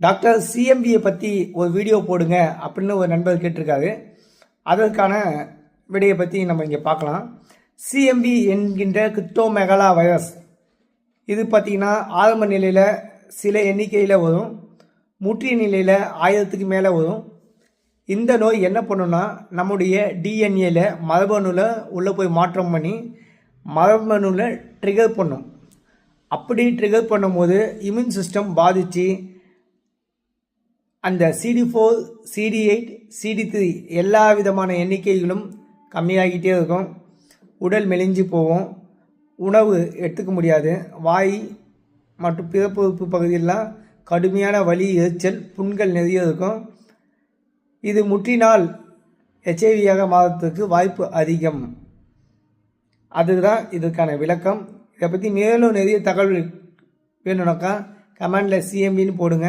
Doctor சிஎம்பியை பற்றி ஒரு video போடுங்க அப்படின்னு ஒரு நண்பர் கேட்டிருக்காரு. அதற்கான விடையை பற்றி நம்ம இங்கே பார்க்கலாம். சிஎம்பி என்கின்ற கிரிப்டோமெகலா வைரஸ். இது பார்த்திங்கன்னா ஆரம்ப நிலையில் சில எண்ணிக்கையில் வரும். முற்றிய நிலையில் ஆயிரத்துக்கு மேலே வரும். இந்த நோய் என்ன பண்ணுன்னா நம்முடைய டிஎன்ஏல மரபணுவில் உள்ளே போய் மாற்றம் பண்ணி மரபணுவில் ட்ரிகர் பண்ணும். அப்படி ட்ரிகர் பண்ணும்போது இம்யூன் சிஸ்டம் பாதித்து அந்த CD four CD eight CD three எல்லா விதமான எண்ணிக்கைகளும் கம்மியாகிட்டே இருக்கும். உடல் மெலிஞ்சு போகும். உணவு எடுத்துக்க முடியாது. வாய் மற்றும் பிறப்புறுப்பு பகுதியெல்லாம் கடுமையான வலி எரிச்சல் புண்கள் நிறைய இருக்கும். இது முற்றினால் ஹெச்ஐவியாக மாறத்துக்கு வாய்ப்பு அதிகம். அதுதான் இதற்கான விளக்கம். இதை பற்றி மேலும் நிறைய தகவல் வேணும்னாக்கா கமெண்டில் சிஎம்பின்னு போடுங்க.